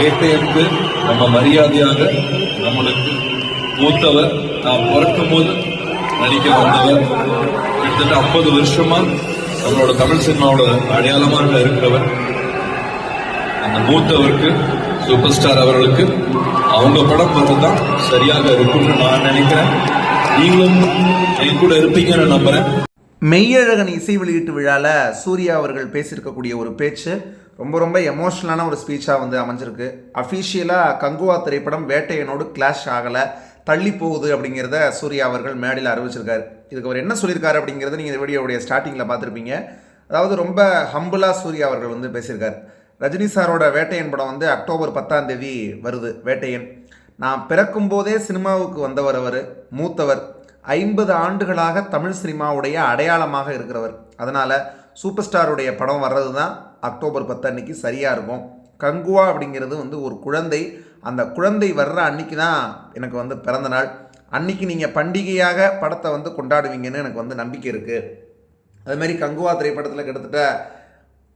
வேட்டையனுக்கு நம்ம மரியாதையாக நம்மளுக்கு மூத்தவர் நான் பிறக்கும் போது நடிக்க வந்தவர் கிட்டத்தட்ட ஐம்பது வருஷமா நம்மளோட தமிழ் சினிமாவோட அடையாளமாக இருக்கிறவர். அந்த மூத்தவருக்கு சூப்பர் ஸ்டார் அவர்களுக்கு அவங்க படம் வர்றதுதான் சரியாக இருக்கும்னு நான் நினைக்கிறேன். நீங்களும் என் கூட இருப்பீங்கன்னு நம்புறேன். மெய்யழகன் இசை வெளியீட்டு விழாவில் சூர்யா அவர்கள் பேசியிருக்கக்கூடிய ஒரு பேச்சு ரொம்ப ரொம்ப எமோஷ்னலான ஒரு ஸ்பீச்சாக வந்து அமைஞ்சிருக்கு. அஃபீஷியலாக கங்குவா திரைப்படம் வேட்டையனோடு கிளாஷ் ஆகலை. தள்ளி போகுது அப்படிங்கிறத சூர்யா அவர்கள் மேடையில் அறிவிச்சிருக்காரு. இதுக்கு அவர் என்ன சொல்லியிருக்காரு அப்படிங்கிறத நீங்கள் இந்த வீடியோடைய ஸ்டார்டிங்கில் பார்த்துருப்பீங்க. அதாவது ரொம்ப ஹம்புலாக சூர்யா அவர்கள் வந்து பேசியிருக்காரு. ரஜினி சாரோட வேட்டையன் படம் வந்து அக்டோபர் பத்தாம் தேதி வருது. வேட்டையன். நான் பிறக்கும் போதே சினிமாவுக்கு வந்தவர் அவர் மூத்தவர். ஐம்பது ஆண்டுகளாக தமிழ் சினிமாவுடைய அடையாளமாக இருக்கிறவர். அதனால் சூப்பர் ஸ்டாருடைய படம் வர்றது தான் அக்டோபர் பத்து அன்னைக்கு சரியாக இருக்கும். கங்குவா அப்படிங்கிறது வந்து ஒரு குழந்தை. அந்த குழந்தை வர்ற அன்னைக்கு தான் எனக்கு வந்து பிறந்த நாள். அன்னைக்கு நீங்கள் பண்டிகையாக படத்தை வந்து கொண்டாடுவீங்கன்னு எனக்கு வந்து நம்பிக்கை இருக்குது அதுமாரி கங்குவா திரைப்படத்தில் கிட்டத்தட்ட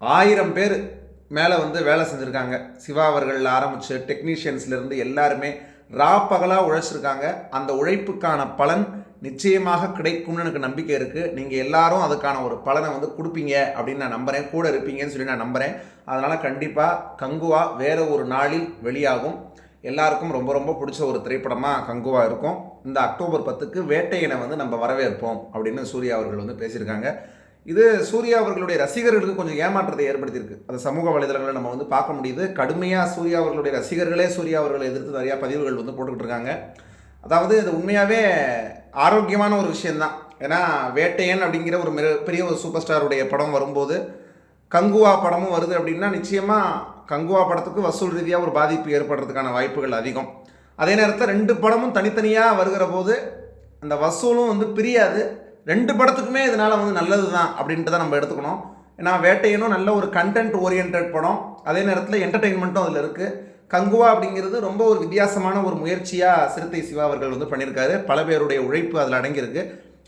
ஆயிரம் பேர் மேலே வந்து வேலை செஞ்சுருக்காங்க. சிவா அவர்கள் ஆரம்பித்து டெக்னீஷியன்ஸ்லேருந்து எல்லாருமே ரா பகலாக உழைச்சிருக்காங்க. அந்த உழைப்புக்கான பலன் நிச்சயமாக கிடைக்கும்னு எனக்கு நம்பிக்கை இருக்குது நீங்கள் எல்லாரும் அதுக்கான ஒரு பலனை வந்து கொடுப்பீங்க அப்படின்னு நான் நம்புகிறேன் கூட இருப்பீங்கன்னு சொல்லி நான் நம்புகிறேன் அதனால் கண்டிப்பாக கங்குவா வேறு ஒரு நாளில் வெளியாகும். எல்லாருக்கும் ரொம்ப ரொம்ப பிடிச்ச ஒரு திரைப்படமாக கங்குவா இருக்கும். இந்த அக்டோபர் பத்துக்கு வேட்டையனை வந்து நம்ம வரவேற்போம் அப்படின்னு சூர்யா அவர்கள் வந்து பேசியிருக்காங்க. இது சூர்யா அவர்களுடைய ரசிகர்களுக்கு கொஞ்சம் ஏமாற்றத்தை ஏற்படுத்தியிருக்கு. அது சமூக வலைதளங்களில் நம்ம வந்து பார்க்க முடியுது. கடுமையாக சூர்யா அவர்களுடைய ரசிகர்களே சூர்யா அவர்களை எதிர்த்து நிறையா பதிவுகள் வந்து போட்டுக்கிட்டு இருக்காங்க. அதாவது இது உண்மையாகவே ஆரோக்கியமான ஒரு விஷயந்தான் ஏன்னா வேட்டையன் அப்படிங்கிற ஒரு மிக பெரிய ஒரு சூப்பர் ஸ்டாருடைய படம் வரும்போது கங்குவா படமும் வருது அப்படின்னா நிச்சயமாக கங்குவா படத்துக்கு வசூல் ரீதியாக ஒரு பாதிப்பு ஏற்படுறதுக்கான வாய்ப்புகள் அதிகம். அதே நேரத்தில் ரெண்டு படமும் தனித்தனியாக வருகிற போது அந்த வசூலும் வந்து பிரியாது. ரெண்டு படத்துக்குமே இதனால் வந்து நல்லது தான் அப்படின்ட்டு தான் நம்ம எடுத்துக்கணும். ஏன்னா வேட்டையனும் நல்ல ஒரு கண்டென்ட் ஓரியன்ட் படம். அதே நேரத்தில் என்டர்டெயின்மெண்ட்டும் அதில் இருக்குது கங்குவா அப்படிங்கிறது ரொம்ப ஒரு வித்தியாசமான ஒரு முயற்சியாக சிறுத்தை சிவா அவர்கள் வந்து பண்ணியிருக்காரு. பல பேருடைய உழைப்பு அதில் அடங்கியிருக்கு.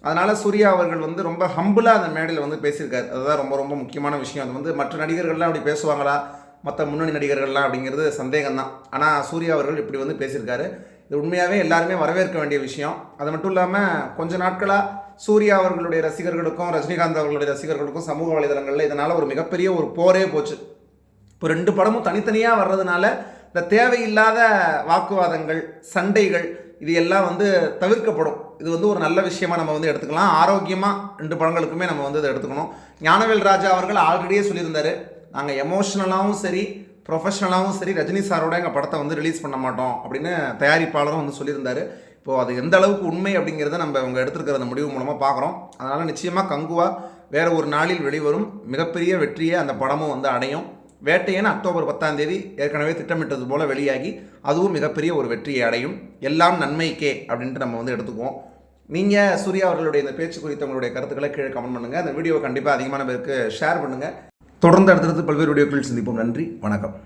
அதனால் சூர்யா அவர்கள் வந்து ரொம்ப ஹம்புளாக அந்த மேடையில் வந்து பேசியிருக்காரு. அதுதான் ரொம்ப ரொம்ப முக்கியமான விஷயம். அது வந்து மற்ற நடிகர்கள்லாம் அப்படி பேசுவாங்களா? மற்ற முன்னணி நடிகர்கள்லாம் அப்படிங்கிறது சந்தேகம் தான் ஆனால் சூர்யா அவர்கள் இப்படி வந்து பேசியிருக்காரு. இது உண்மையாகவே எல்லாருமே வரவேற்க வேண்டிய விஷயம். அது மட்டும் இல்லாமல் கொஞ்ச நாட்களாக சூர்யா அவர்களுடைய ரசிகர்களுக்கும் ரஜினிகாந்த் அவர்களுடைய ரசிகர்களுக்கும் சமூக வலைதளங்களில் இதனால் ஒரு மிகப்பெரிய ஒரு போரே போச்சு. இப்போ ரெண்டு படமும் தனித்தனியாக வர்றதுனால இந்த தேவையில்லாத வாக்குவாதங்கள் சண்டைகள் இது எல்லாம் வந்து தவிர்க்கப்படும். இது வந்து ஒரு நல்ல விஷயமா நம்ம வந்து எடுத்துக்கலாம். ஆரோக்கியமாக ரெண்டு படங்களுக்குமே நம்ம வந்து இதை எடுத்துக்கணும். ஞானவேல் ராஜா அவர்கள் ஆல்ரெடியே சொல்லியிருந்தார். நாங்கள் எமோஷ்னலாகவும் சரி ப்ரொஃபஷனலாகவும் சரி ரஜினி சாரோட எங்கள் படத்தை வந்து ரிலீஸ் பண்ண மாட்டோம் அப்படின்னு தயாரிப்பாளரும் வந்து சொல்லியிருந்தார். இப்போது அது எந்த அளவுக்கு உண்மை அப்படிங்கிறத நம்ம அவங்க எடுத்துருக்கிற அந்த முடிவு மூலமாக பார்க்குறோம். அதனால் நிச்சயமாக கங்குவா வேறு ஒரு நாளில் வெளிவரும். மிகப்பெரிய வெற்றியை அந்த படமும் வந்து அடையும். வேட்டையன் அக்டோபர் பத்தாம் தேதி ஏற்கனவே திட்டமிட்டது போல வெளியாகி அதுவும் மிகப்பெரிய ஒரு வெற்றியை அடையும். எல்லாம் நன்மைக்கே அப்படின்ட்டு நம்ம வந்து எடுத்துக்குவோம். நீங்கள் சூர்யா அவர்களுடைய இந்த பேச்சு குறித்த உங்களுடைய கருத்துக்களை கீழே கமெண்ட் பண்ணுங்கள் அந்த வீடியோ கண்டிப்பாக அதிகமான பேருக்கு ஷேர் பண்ணுங்கள் தொடர்ந்து அடுத்தடுத்து பல்வேறு வீடியோக்களில் சந்திப்போம். நன்றி. வணக்கம்.